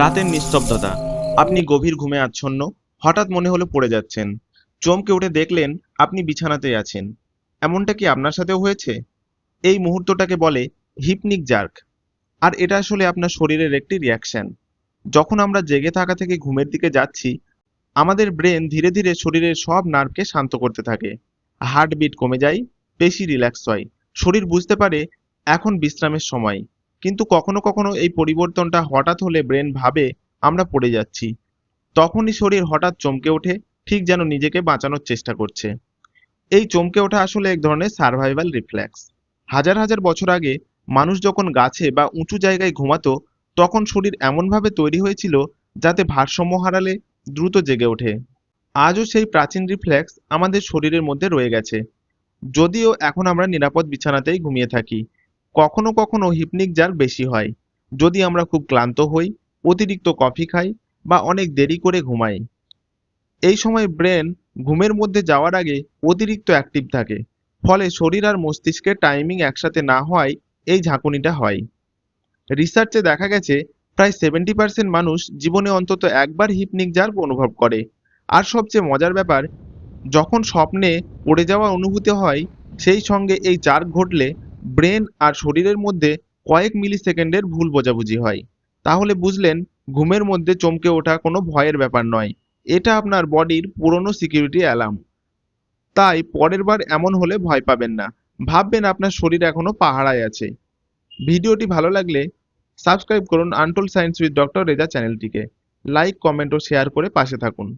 রাতের নিস্তব্ধতা। আপনি গভীর ঘুমে আচ্ছন্ন, হঠাৎ মনে হলো পড়ে যাচ্ছেন। চমকে উঠে দেখলেন, আপনি বিছানাতেই আছেন। এমনটা কি আপনার সাথেও হয়েছে? এই মুহূর্তটাকে বলে হিপনিক জার্ক। আর এটা আসলে আপনার শরীরের একটি রিয়াকশন যখন আমরা জেগে থাকা থেকে ঘুমের দিকে যাচ্ছি, আমাদের ব্রেন ধীরে ধীরে শরীরের সব নার্ভকে শান্ত করতে থাকে। হার্টবিট কমে যায় পেশি রিল্যাক্স হয়। শরীর বুঝতে পারে, এখন বিশ্রামের সময়। কিন্তু কখনো কখনো এই পরিবর্তনটা হঠাৎ হলে ব্রেন ভাবে আমরা পড়ে যাচ্ছি। তখনই শরীর হঠাৎ চমকে ওঠে, ঠিক যেন নিজেকে বাঁচানোর চেষ্টা করছে। এই চমকে ওঠা আসলে এক ধরনের সার্ভাইভাল রিফ্লেক্স হাজার হাজার বছর আগে মানুষ যখন গাছে বা উঁচু জায়গায় ঘুমাতো, তখন শরীর এমনভাবে তৈরি হয়েছিল যাতে ভারসাম্য হারালে দ্রুত জেগে ওঠে। আজও সেই প্রাচীন রিফ্লেক্স আমাদের শরীরের মধ্যে রয়ে গেছে। যদিও এখন আমরা নিরাপদ বিছানাতেই ঘুমিয়ে থাকি কখনো কখনো হিপনিক জার বেশি হয়। যদি আমরা খুব ক্লান্ত হই, অতিরিক্ত কফি খাই বা অনেক দেরি করে ঘুমাই। এই সময় ব্রেন ঘুমের মধ্যে যাওয়ার আগে অতিরিক্ত অ্যাক্টিভ থাকে। ফলে শরীর আর মস্তিষ্কের টাইমিং একসাথে না হওয়ায় এই ঝাঁকুনিটা হয়। রিসার্চে দেখা গেছে, প্রায় সেভেন্টি পার্সেন্ট মানুষ জীবনে অন্তত একবার হিপনিক জার্ক অনুভব করে। আর সবচেয়ে মজার ব্যাপার, যখন স্বপ্নে পড়ে যাওয়া অনুভূতি হয়, সেই সঙ্গে এই জার্ক ঘটলে ব্রেন আর শরীরের মধ্যে কয়েক মিলি সেকেন্ডের ভুল বোঝাবুঝি হয়। তাহলে বুঝলেন, ঘুমের মধ্যে চমকে ওঠা কোনো ভয়ের ব্যাপার নয়। এটা আপনার বডির পুরনো সিকিউরিটি অ্যালার্ম। তাই পরের বার এমন হলে ভয় পাবেন না। ভাববেন আপনার শরীর এখনও পাহারায় আছে। ভিডিওটি ভালো লাগলে সাবস্ক্রাইব করুন untold science with doctor Reza চ্যানেলটিকে। লাইক, কমেন্ট ও শেয়ার করে পাশে থাকুন।